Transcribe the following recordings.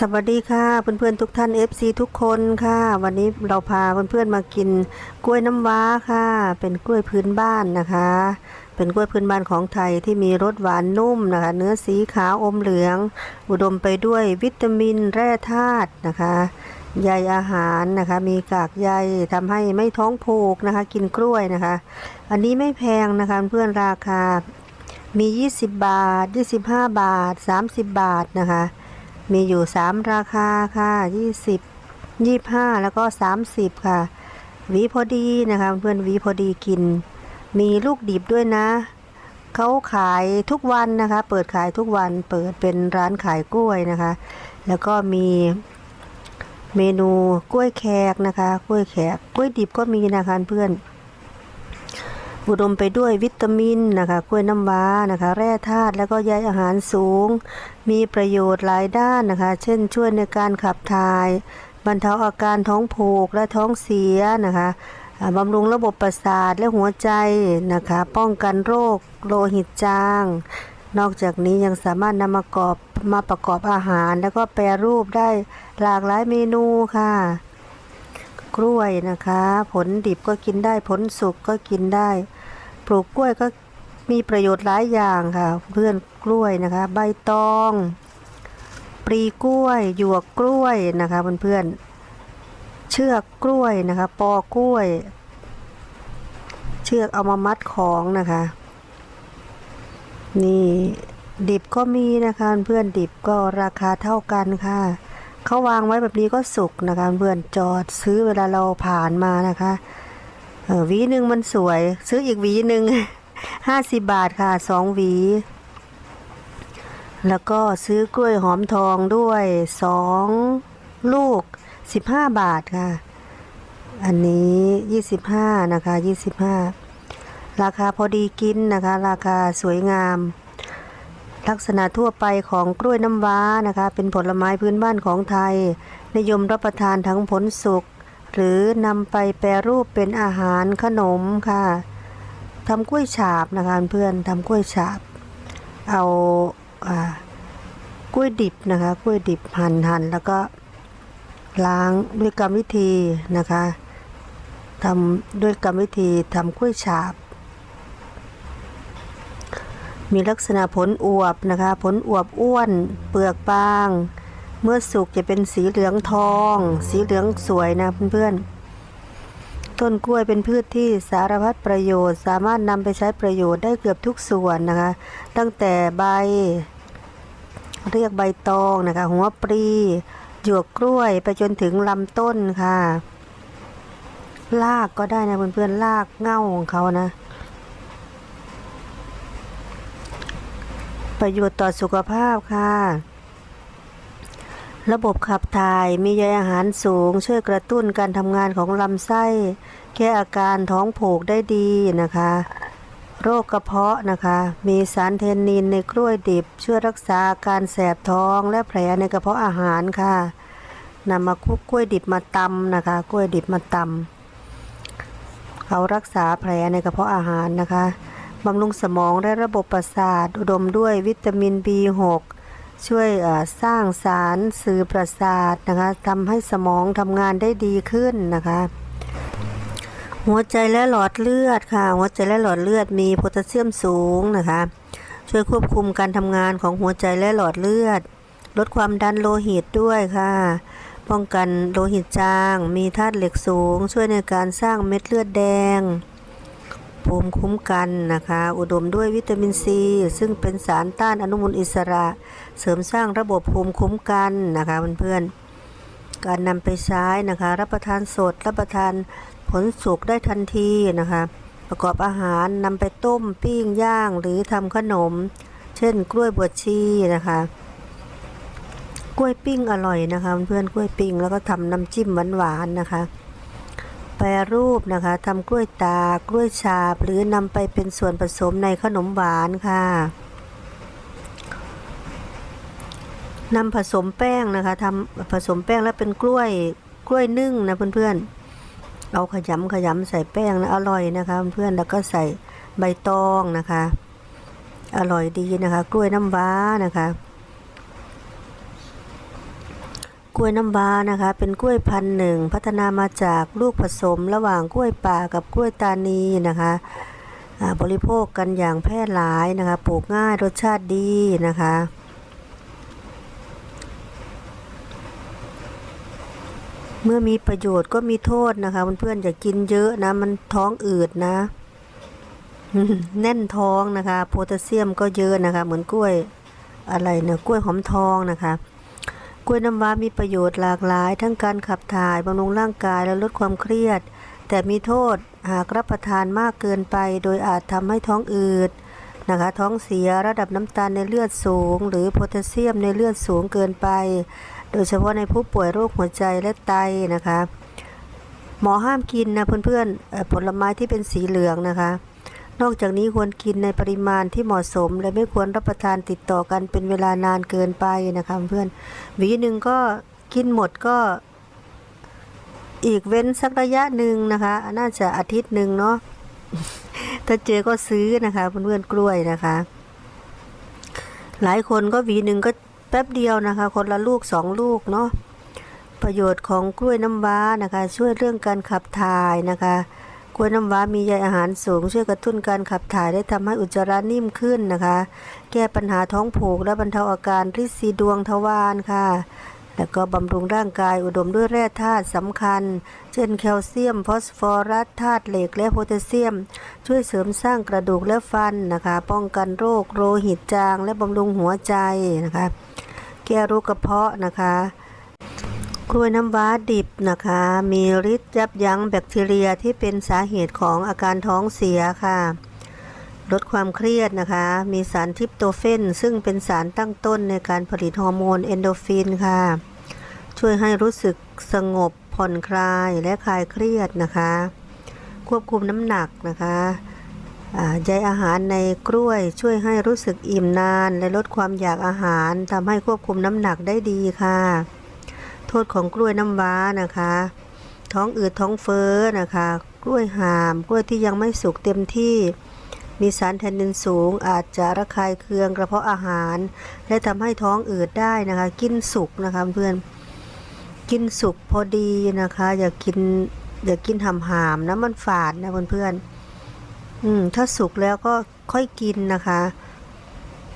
สวัสดีค่ะเพื่อนๆทุกท่าน FC ทุกคนค่ะ วันนี้เราพาเพื่อนๆมากินกล้วยน้ำว้าค่ะ เป็นกล้วยพื้นบ้านนะคะ เป็นกล้วยพื้นบ้านของไทยที่มีรสหวานนุ่มนะคะ เนื้อสีขาวอมเหลือง อุดมไปด้วยวิตามินแร่ธาตุนะคะใยอาหารนะคะ มีกากใยทำให้ไม่ท้องผูกนะคะ กินกล้วยนะคะ อันนี้ไม่แพงนะคะเพื่อนราคามี 20 บาท 25 บาท 30 บาทนะคะ มีอยู่ 3 ราคาค่ะ 20 25 แล้วก็ 30 ค่ะ หวีพอดีนะคะเพื่อนหวีพอดีกิน มีลูกดิบด้วยนะ เขาขายทุกวันนะคะ เปิดขายทุกวันเปิดเป็นร้านขายกล้วยนะคะ แล้วก็มีเมนูกล้วยแขกนะคะ กล้วยแขกกล้วยดิบก็มีนะคะเพื่อน อุดมไปด้วยวิตามินนะคะกล้วยน้ำว้านะคะ แร่ธาตุแล้วก็ใยอาหารสูง มีประโยชน์หลายด้านนะคะ เช่น ช่วยในการขับถ่าย บรรเทาอาการท้องผูกและท้องเสียนะคะบำรุงระบบประสาทและหัวใจนะคะ ป้องกันโรคโลหิตจาง นอกจากนี้ยังสามารถนำมากอบมาประกอบอาหาร แล้วก็แปรรูปได้หลากหลายเมนูค่ะ กล้วยนะคะ ผลดิบก็กินได้ผลสุกก็กินได้ ปลูกกล้วยก็มีประโยชน์หลายอย่างค่ะ เพื่อนกล้วยนะคะ ใบตองปลีกล้วยหยวกกล้วยนะคะเพื่อนๆเชือกกล้วยนะคะ ปอกล้วย เชือกเอามามัดของนะคะ นี่ดิบก็มีนะคะเพื่อนดิบก็ราคาเท่ากันค่ะ เขาวางไว้แบบนี้ก็สุกนะคะเพื่อนจอดซื้อเวลาเราผ่านมานะคะเออหวีหนึ่งมันสวย ซื้ออีกหวีหนึ่งห้าสิบบาทค่ะสองหวี แล้วก็ซื้อกล้วยหอมทองด้วยสองลูกสิบห้าบาทค่ะ อันนี้ยี่สิบห้านะคะยี่สิบห้าราคาพอดีกินนะคะ ราคาสวยงาม ลักษณะทั่วไปของกล้วยน้ำว้านะคะ เป็นผลไม้พื้นบ้านของไทย นิยมรับประทานทั้งผลสุก หรือนำไปแปรรูปเป็นอาหารขนมค่ะทำกล้วยฉาบนะคะเพื่อนทำกล้วยฉาบ เอาอากล้วยดิบนะคะ กล้วยดิบหั่นหั่นแล้วก็ล้างด้วยกรรมวิธีนะคะทำด้วยกรรมวิธีทำกล้วยฉาบ มีลักษณะผลอวบนะคะ ผลอวบอ้วน เปลือกบาง เมื่อสุกจะเป็นสีเหลืองทอง สีเหลืองสวยนะเพื่อนๆ ต้นกล้วยเป็นพืชที่สารพัดประโยชน์ สามารถนำไปใช้ประโยชน์ได้เกือบทุกส่วนนะคะ ตั้งแต่ใบ เรียกใบตองนะคะ หัวปลีหยวกกล้วยไปจนถึงลำต้นค่ะรากก็ได้นะเพื่อนๆรากเง่าของเขานะ ประโยชน์ต่อสุขภาพค่ะ ระบบขับถ่ายมีใยอาหารสูง ช่วยกระตุ้นการทำงานของลำไส้ แก้อาการท้องผูกได้ดีนะคะ โรคกระเพาะนะคะ มีสารเทนนินในกล้วยดิบ ช่วยรักษาการแสบท้องและแผลในกระเพาะอาหารค่ะนำมาคุกกล้วยดิบมาตำนะคะ กล้วยดิบมาตำเขารักษาแผลในกระเพาะอาหารนะคะ บำรุงสมองและระบบประสาท อุดมด้วยวิตามิน B6 ช่วยสร้างสารสื่อประสาทนะคะทำให้สมองทำงานได้ดีขึ้นนะคะ หัวใจและหลอดเลือดค่ะ หัวใจและหลอดเลือดมีโพแทสเซียมสูงนะคะ ช่วยควบคุมการทำงานของหัวใจและหลอดเลือด ลดความดันโลหิตด้วยค่ะ ป้องกันโลหิตจาง มีธาตุเหล็กสูง ช่วยในการสร้างเม็ดเลือดแดง ภูมิคุ้มกันนะคะ อุดมด้วยวิตามินซี ซึ่งเป็นสารต้านอนุมูลอิสระ เสริมสร้างระบบภูมิคุ้มกันนะคะเพื่อนๆการนำไปใช้นะคะ รับประทานสด รับประทานผลสุกได้ทันทีนะคะ ประกอบอาหารนำไปต้มปิ้งย่างหรือทำขนม เช่น กล้วยบวชชีนะคะกล้วยปิ้งอร่อยนะคะเพื่อนๆกล้วยปิ้งแล้วก็ทำน้ำจิ้มหวานๆนะคะ แปรรูปนะคะทำกล้วยตากล้วยฉาบ หรือนำไปเป็นส่วนผสมในขนมหวานค่ะนำผสมแป้งนะคะทำผสมแป้งแล้วเป็นกล้วยกล้วยนึ่งนะเพื่อนๆ เอาขยำขยำใส่แป้งนะอร่อยนะคะเพื่อนๆแล้วก็ใส่ใบตองนะคะ อร่อยดีนะคะ กล้วยน้ำว้านะคะ กล้วยน้ำว้านะคะ เป็นกล้วยพันหนึ่งพัฒนามาจากลูกผสมระหว่างกล้วยป่ากับกล้วยตานีนะคะบริโภคกันอย่างแพร่หลายนะคะปลูกง่ายรสชาติดีนะคะเมื่อมีประโยชน์ก็มีโทษนะคะเพื่อนๆอย่ากินเยอะนะ มันท้องอืดนะ แน่นท้องนะคะ โพแทสเซียมก็เยอะนะคะ เหมือนกล้วยอะไรเนี่ยกล้วยหอมทองนะคะ กล้วยน้ำว้ามีประโยชน์หลากหลาย ทั้งการขับถ่ายบำรุงร่างกายและลดความเครียด แต่มีโทษหากรับประทานมากเกินไป โดยอาจทำให้ท้องอืดนะคะท้องเสียระดับน้ำตาลในเลือดสูง หรือโพแทสเซียมในเลือดสูงเกินไป โดยเฉพาะในผู้ป่วยโรคหัวใจและไตนะคะ หมอห้ามกินนะเพื่อนๆผลไม้ที่เป็นสีเหลืองนะคะ นอกจากนี้ควรกินในปริมาณที่เหมาะสม และไม่ควรรับประทานติดต่อกันเป็นเวลานานเกินไปนะคะเพื่อนหวีหนึ่งก็กินหมดก็อีกเว้นสักระยะหนึ่งนะคะ น่าจะอาทิตย์หนึ่งเนาะถ้าเจอก็ซื้อนะคะเพื่อนๆกล้วยนะคะ หลายคนก็หวีหนึ่งก็แป๊บเดียวนะคะ คนละลูกสองลูกเนาะประโยชน์ของกล้วยน้ำว้านะคะ ช่วยเรื่องการขับถ่ายนะคะ กล้วยน้ำว้ามีใยอาหารสูง ช่วยกระตุ้นการขับถ่ายได้ทำให้อุจจาระนิ่มขึ้นนะคะ แก้ปัญหาท้องผูกและบรรเทาอาการริดซีดวงทวารค่ะแล้วก็บำรุงร่างกายอุดมด้วยแร่ธาตุสำคัญ เช่นแคลเซียม ฟอสฟอรัสธาตุเหล็กและโพแทสเซียม ช่วยเสริมสร้างกระดูกและฟันนะคะ ป้องกันโรคโลหิตจาง และบำรุงหัวใจนะคะ แก้โรคกระเพาะนะคะ กล้วยน้ำว้าดิบนะคะ มีฤทธิ์ยับยั้งแบคทีเรียที่เป็นสาเหตุของอาการท้องเสียค่ะ ลดความเครียดนะคะ มีสารทิปโตเฟนซึ่งเป็นสารตั้งต้นในการผลิตฮอร์โมนเอนโดฟินค่ะ ช่วยให้รู้สึกสงบผ่อนคลายและคลายเครียดนะคะ ควบคุมน้ำหนักนะคะใยอาหารในกล้วยช่วยให้รู้สึกอิ่มนาน และลดความอยากอาหารทำให้ควบคุมน้ำหนักได้ดีค่ะ ทษของกล้วยน้ำว้านะคะ ท้องอืดท้องเฟ้อนะคะ กล้วยหาม กล้วยที่ยังไม่สุกเต็มที่ มีสารแทนนินสูง อาจจะระคายเคืองกระเพาะอาหาร และทำให้ท้องอืดได้นะคะ กินสุกนะคะเพื่อน กินสุกพอดีนะคะ อย่ากินอย่ากินหำหามนะมันฝาดนะเพื่อนๆอืมถ้าสุกแล้วก็ค่อยกินนะคะ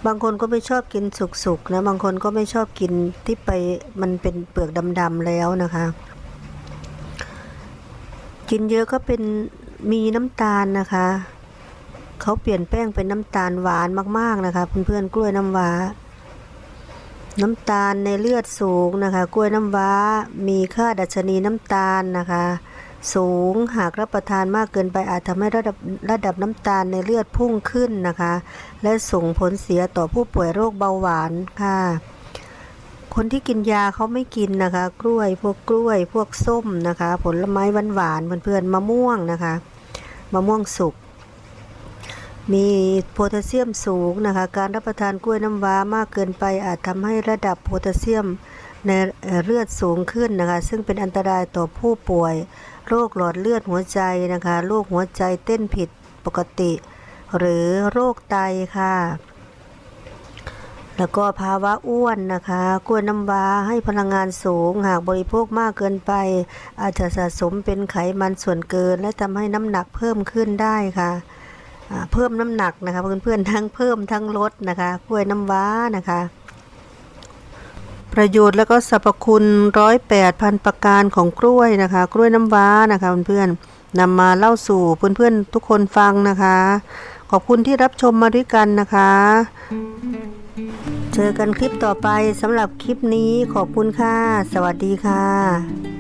บางคนก็ไม่ชอบกินสุกๆนะบางคนก็ไม่ชอบกินที่ไปมันเป็นเปลือกดำๆแล้วนะคะ กินเยอะก็เป็นมีน้ำตาลนะคะ เขาเปลี่ยนแป้งเป็นน้ำตาลหวานมากๆนะคะเพื่อนๆกล้วยน้ำว้า น้ำตาลในเลือดสูงนะคะ กล้วยน้ำว้า มีค่าดัชนีน้ำตาลนะคะ สูงหากรับประทานมากเกินไปอาจทำให้ระดับระดับน้ำตาลในเลือดพุ่งขึ้นนะคะ และส่งผลเสียต่อผู้ป่วยโรคเบาหวานค่ะ คนที่กินยาเขาไม่กินนะคะ กล้วยพวกกล้วย พวกส้มนะคะ ผลไม้หวานๆเพื่อนๆมะม่วงนะคะมะม่วงสุกมีโพแทสเซียมสูงนะคะ การรับประทานกล้วยน้ำว้ามากเกินไปอาจทำให้ระดับโพแทสเซียมในเลือดสูงขึ้นนะคะ ซึ่งเป็นอันตรายต่อผู้ป่วย โรคหลอดเลือดหัวใจนะคะ โรคหัวใจเต้นผิดปกติ หรือโรคไตค่ะ แล้วก็ภาวะอ้วนนะคะกล้วยน้ำว้าให้พลังงานสูง หากบริโภคมากเกินไป อาจจะสะสมเป็นไขมันส่วนเกิน และทำให้น้ำหนักเพิ่มขึ้นได้ค่ะเพิ่มน้ำหนักนะคะเพื่อนๆทั้งเพิ่มทั้งลดนะคะกล้วยน้ำว้านะคะ ประโยชน์แล้วก็สรรพคุณร้อยแปดพันประการของกล้วยนะคะ กล้วยน้ำว้านะคะเพื่อนๆนำมาเล่าสู่เพื่อนๆทุกคนฟังนะคะ ขอบคุณที่รับชมมาด้วยกันนะคะ เจอกันคลิปต่อไปสำหรับคลิปนี้ขอบคุณค่ะ สวัสดีค่ะ